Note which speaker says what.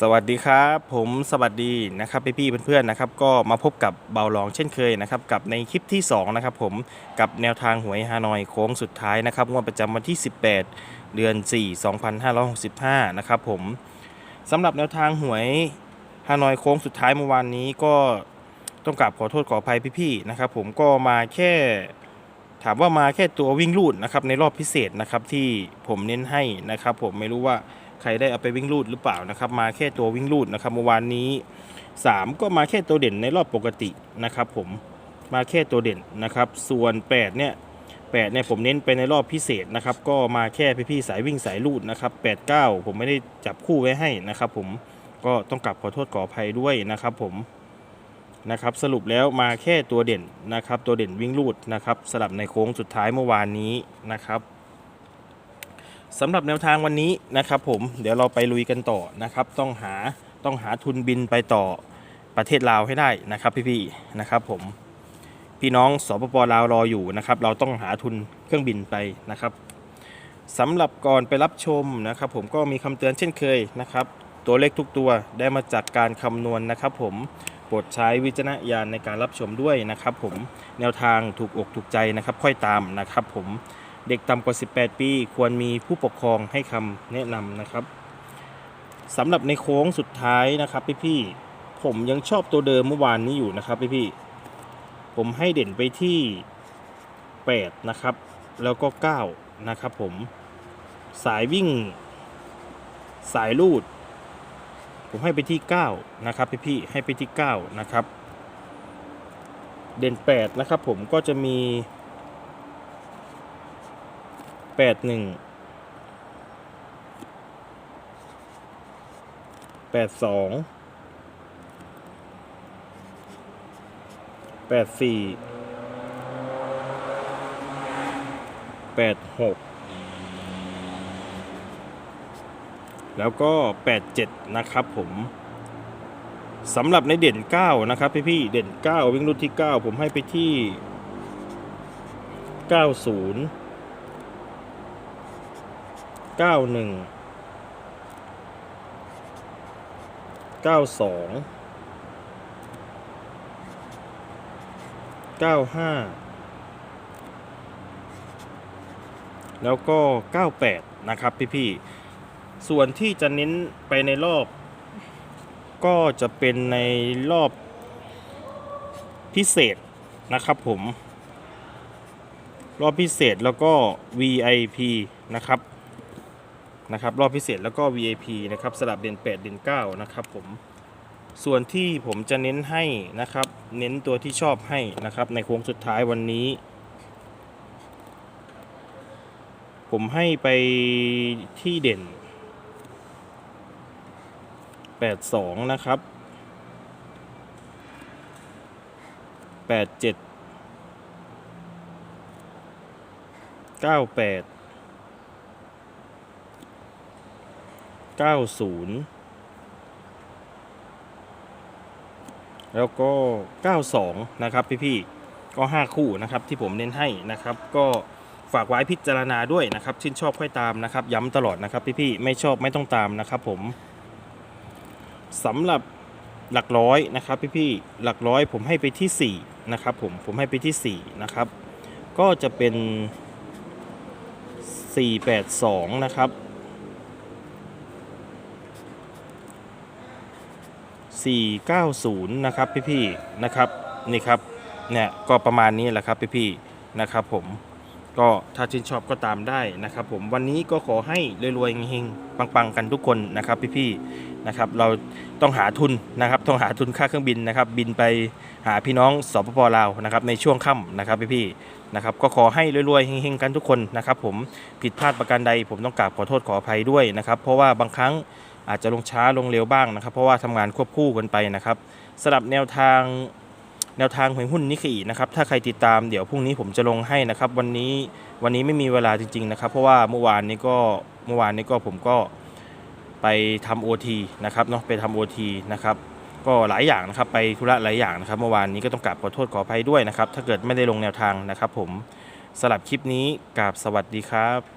Speaker 1: สวัสดีครับ ผมสวัสดีนะครับพี่ๆเพื่อนๆนะครับ ก็มาพบกับเบาลองเช่นเคยนะครับ กับในคลิปที่ 2 นะครับผมกับแนวทางหวยฮานอยโค้งสุดท้ายนะครับงวดประจำวันที่ 18 เดือน 4 2565 นะครับผมสำหรับแนวทางหวยฮานอยโค้งสุดท้ายเมื่อวานนี้ก็ต้องกราบขอโทษขออภัยพี่ๆนะครับ ผมก็มาแค่ถามว่ามาแค่ตัววิ่งลูดนะครับในรอบพิเศษนะครับที่ผมเน้นให้นะครับ ผมไม่รู้ว่า ใครได้เอาไปวิ่งลูดหรือเปล่านะครับ มาแค่ตัววิ่งลูดนะครับเมื่อวานนี้ 3 ก็มาแค่ตัวเด่นในรอบปกตินะครับ ผมมาแค่ตัวเด่นนะครับ ส่วน 8 เนี่ย8เนี่ยผมเน้นไปในรอบพิเศษนะครับ ก็มาแค่พี่ๆสายวิ่งสายลูดนะครับ8 9 ผมไม่ได้จับคู่ไว้ให้นะครับ ผมก็ต้องกลับขอโทษขออภัยด้วยนะครับ ผมนะครับสรุปแล้วมาแค่ตัวเด่นนะครับ ตัวเด่นวิ่งลูดนะครับสลับในโค้งสุดท้ายเมื่อวานนี้นะครับ สำหรับแนวทางวันนี้นะครับผมเดี๋ยวเราไปลุยกันต่อนะครับ ต้องหาต้องหาทุนบินไปต่อประเทศลาวให้ได้นะครับพี่ๆนะครับผม พี่น้องสปปลาวรออยู่นะครับ เราต้องหาทุนเครื่องบินไปนะครับสำหรับก่อนไปรับชมนะครับ ผมก็มีคำเตือนเช่นเคยนะครับ ตัวเลขทุกตัวได้มาจากการคำนวณนะครับ ผมโปรดใช้วิจารณญาณในการรับชมด้วยนะครับ ผมแนวทางถูกอกถูกใจนะครับ ค่อยตามนะครับ ผม เด็กต่ำกว่า 18 ปี ควรมีผู้ปกครองให้คำแนะนำนะครับสำหรับในโค้งสุดท้ายนะครับพี่ๆผมยังชอบตัวเดิมเมื่อวานนี้อยู่นะครับพี่ๆผมให้เด่นไปที่ 8 นะครับ แล้วก็ 9 นะครับผมสายวิ่ง สายลูด ผมให้ไปที่ 9 นะครับพี่พี่ให้ไปที่ 9 นะครับ เด่น 8 นะครับผมก็จะมี 8 1 8 2 8 4 8 6แปดสองแปดสี่แปดหกแล้วก็ 87 นะครับผมสำหรับในเด่น 9 นะครับพี่พี่เด่น 9 วิ่งรุ่นที่ 9 ผมให้ไปที่ 90 91 92 95แล้วก็ 98 นะครับพี่พี่ๆ ส่วนที่จะเน้นไปในรอบ ก็จะเป็นในรอบพิเศษนะครับผม รอบพิเศษแล้วก็ VIP นะครับ นะครับรอบพิเศษแล้วก็ VIP นะครับสลับเด่น8เด่น9นะครับผมส่วนที่ผมจะเน้นให้นะครับ เน้นตัวที่ชอบให้นะครับ ในโค้งสุดท้ายวันนี้ ผมให้ไปที่เด่น 82 นะครับ 87 98 90 แล้วก็ 92 นะครับพี่ๆก็ 5 คู่นะครับที่ผมเน้นให้นะครับ ก็ฝากไว้พิจารณาด้วยนะครับ ชื่นชอบค่อยตามนะครับ ย้ำตลอดนะครับพี่ๆไม่ชอบไม่ต้องตามนะครับผมสำหรับหลักร้อยนะครับพี่ๆหลักร้อยผมให้ไปที่4นะครับผมผมให้ไปที่4นะครับก็จะเป็น 482 นะครับ 490 นะครับพี่ๆนะครับนี่ครับเนี่ยก็ประมาณนี้แหละครับพี่ๆนะครับผมก็ถ้าชื่นชอบก็ตามได้นะครับ ผมวันนี้ก็ขอให้รวยๆเฮงๆปังๆกันทุกคนนะครับพี่ๆนะครับเราต้องหาทุนนะครับต้องหาทุนค่าเครื่องบินนะครับ บินไปหาพี่น้องสปปลาวนะครับในช่วงค่ำนะครับพี่ๆนะครับก็ขอให้รวยๆเฮงๆกันทุกคนนะครับ ผมผิดพลาดประการใดผมต้องกราบขอโทษขออภัยด้วยนะครับ เพราะว่าบางครั้ง อาจจะลงช้าลงเร็วบ้างนะครับ เพราะว่าทำงานควบคู่กันไปนะครับสำหรับแนวทางแนวทางหวยหุ้นนิกเกอีนะครับถ้าใครติดตามเดี๋ยวพรุ่งนี้ผมจะลงให้นะครับ วันนี้วันนี้ไม่มีเวลาจริง ๆนะครับ เพราะว่าเมื่อวานนี้ก็เมื่อวานนี้ก็ผมก็ไปทำโอทีนะครับเนาะไปทำโอทีนะครับก็หลายอย่างนะครับไปธุระหลายอย่างนะครับเมื่อวานนี้ก็ต้องกราบขอโทษขออภัยด้วยนะครับ ถ้าเกิดไม่ได้ลงแนวทางนะครับ ผมสลับคลิปนี้กราบสวัสดีครับ